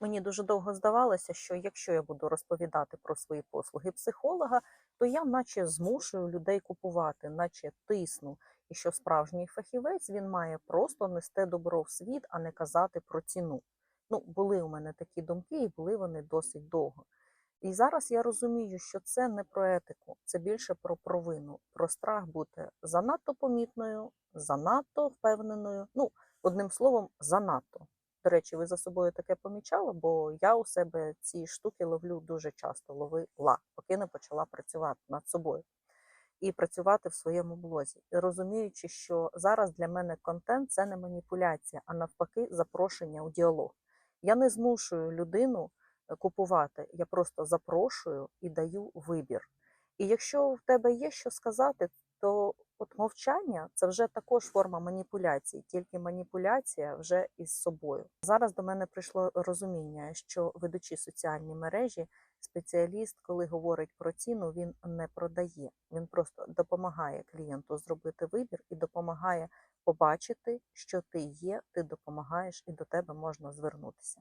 Мені дуже довго здавалося, що якщо я буду розповідати про свої послуги психолога, то я наче змушую людей купувати, наче тисну, і що справжній фахівець він має просто нести добро в світ, а не казати про ціну. Ну, були у мене такі думки, і були вони досить довго. І зараз я розумію, що це не про етику, це більше про провину, про страх бути занадто помітною, занадто впевненою. Ну, одним словом, занадто. До речі, ви за собою таке помічали, бо я у себе ці штуки ловлю дуже часто, ловила, поки не почала працювати над собою і працювати в своєму блозі, розуміючи, що зараз для мене контент це не маніпуляція, а навпаки, запрошення у діалог. Я не змушую людину е, купувати, я просто запрошую і даю вибір. І якщо в тебе є що сказати, то от мовчання це вже також форма маніпуляції, тільки маніпуляція вже із собою. Зараз до мене прийшло розуміння, що ведучи соціальні мережі, спеціаліст, коли говорить про ціну, він не продає. Він просто допомагає клієнту зробити вибір і допомагає побачити, що ти є, ти допомагаєш, і до тебе можна звернутися.